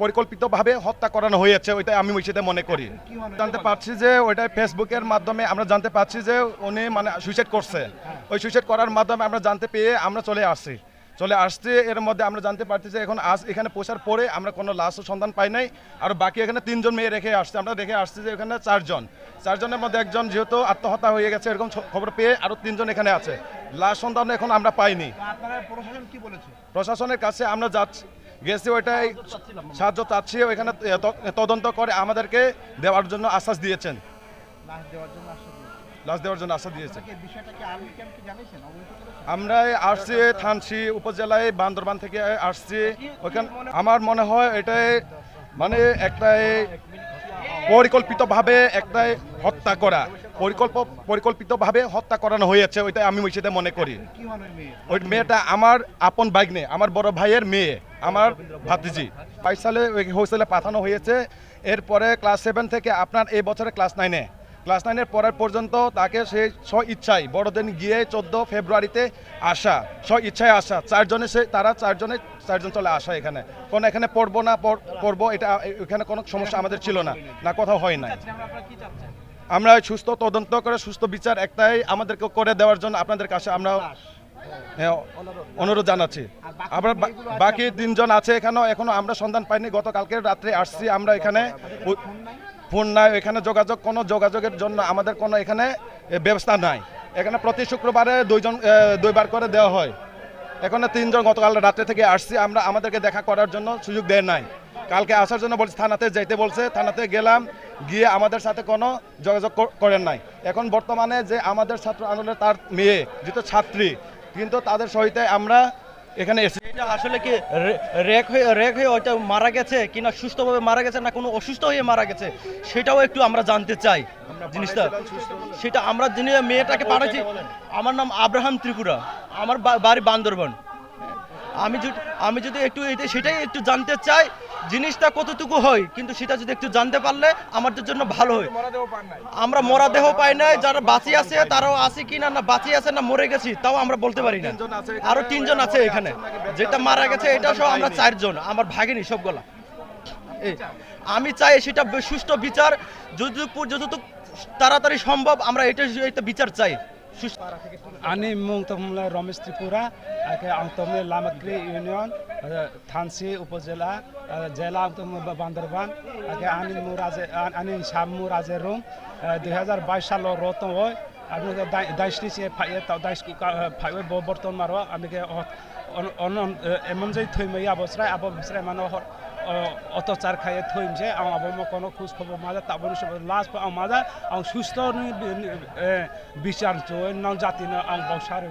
পরিকল্পিতভাবে হত্যা করানো হয়েছে ওইটাই আমি ওইটাতে মনে করি। জানতে পারছি যে ওইটা ফেসবুকের মাধ্যমে আমরা জানতে পারছি যে উনি মানে সুইসাইড করছে। ওই সুইসাইড করার মাধ্যমে আমরা জানতে পেয়ে আমরা চলে আসছি। চলে আসছি এর মধ্যে আমরা জানতে পারছি যে এখন আজ এখানে পৌঁছার পরে আমরা কোনো লাশ সন্ধান পাই নাই আর বাকি এখানে তিনজন মেয়ে রেখে আসছে। আমরা রেখে আসছি যে এখানে চারজন। চারজনের মধ্যে একজন যেহেতু আত্মহত্যা হয়ে গেছে এরকম খবর পেয়ে আরও তিনজন এখানে আছে। লাশ সন্ধান এখন আমরা পাইনি। প্রশাসন কি বলেছে? প্রশাসনের কাছে আমরা যাচ্ছি গেছি ওইটাই, সাহায্য চাচ্ছি, ওইখানে তদন্ত করে আমাদেরকে দেওয়ার জন্য আশ্বাস দিয়েছেন। দেওয়ার জন্য আশ্বাস দিয়েছেন। আমরা আসছি থানসি উপজেলায় বান্দরবান থেকে আসছি। ওইখান আমার মনে হয় এটাই মানে একটাই পরিকল্পিতভাবে একটাই হত্যা করা। পরিকল্প পরিকল্পিতভাবে হত্যা করানো হয়েছে, ওইটা আমি ওইটাতে মনে করি। ওই মেয়েটা আমার আপন বাইক বাইগনে আমার বড় ভাইয়ের মেয়ে, আমার ভাতিজি। বাইশ সালে ওই হোস্টেলে পাঠানো হয়েছে। এরপরে ক্লাস সেভেন থেকে আপনার এই বছরে ক্লাস নাইনে। ক্লাস নাইনের পরের পর্যন্ত তাকে সেই স্ব ইচ্ছায় বড়দিন গিয়ে চোদ্দ ফেব্রুয়ারিতে আসা স্ব ইচ্ছায় আসা। চারজনে সে তারা চারজনে চারজন চলে আসা এখানে। কোনো এখানে পড়ব না পড়ব, এটা এখানে কোনো সমস্যা আমাদের ছিল না না কোথাও হয় নাই। আমরা সুস্থ তদন্ত করে সুস্থ বিচার একটাই আমাদেরকে করে দেওয়ার জন্য আপনাদের কাছে আমরা হ্যাঁ, অনুরোধ জানাচ্ছি। আবার বাকি তিনজন আছে এখানেও এখনও আমরা সন্ধান পাইনি। গতকালকে রাত্রে আসছি আমরা এখানে। ফোন নাই এখানে যোগাযোগ কোনো যোগাযোগের জন্য আমাদের কোনো এখানে ব্যবস্থা নাই। এখানে প্রতি শুক্রবারে দুইজন দুইবার করে দেওয়া হয়। এখানে তিনজন গতকাল রাত্রে থেকে আসছি আমরা আমাদেরকে দেখা করার জন্য সুযোগ দেয় নাই। কালকে আসার জন্য বলছে থানাতে যাইতে বলছে থানাতে গেলাম গিয়ে আমাদের সাথে কোনো যোগাযোগ করেন নাই। এখন বর্তমানে যে আমাদের ছাত্র আন্দোলনের তার মেয়ে যেহেতু ছাত্রী কিন্তু তাদের সহিত আমরা এখানে এটা আসলে কি রেক হয়ে রেক হয়ে ওইটা মারা গেছে কিনা সুস্থভাবে মারা গেছে না কোনো অসুস্থ হয়ে মারা গেছে সেটাও একটু আমরা জানতে চাই জিনিসটা। সেটা আমরা যিনি মেয়েটাকে পাঠাচ্ছি আমার নাম আব্রাহাম ত্রিপুরা আমার বাড়ি বান্দরবান। আমি আমি যদি একটু সেটাই একটু জানতে চাই জিনিসটা কতটুকু হয় কিন্তু সেটা যদি একটু জানতে পারলে আমাদের জন্য ভালো হয়। আমরা মরা দেহ পাই নাই যারা বাঁচিয়ে আছে তারাও আছে কি না বাঁচিয়ে আছে না মরে গেছি তাও আমরা বলতে পারি না। আরও তিনজন আছে এখানে যেটা মারা গেছে এটা সহ আমরা চারজন আমার ভাগিনী সবগুলা। আমি চাই সেটা সুষ্ঠু বিচার যতটুকু যতটুকু তাড়াতাড়ি সম্ভব আমরা এটা এটা বিচার চাই। সুষ্ঠু Ani mung tomle Ramesh Tripura, ake ang tomle Bandarban, ake ani muraze ani Shamu Raze Room, দুই হাজার বাইশ সাল রতন হয়। আমি তাও দাইশ বর্তন মারো আমি এমন যে থৈমাই আবস্রায় আব বিস্রায় মানে অত্যাচার খাইয়ে থইমছে আং আবো মো কোনো খোঁজ খবর মাজা তাবো লাস্ট আং মাজা আং সুস্থ বিচার চো নাং জাতি না আং বসারে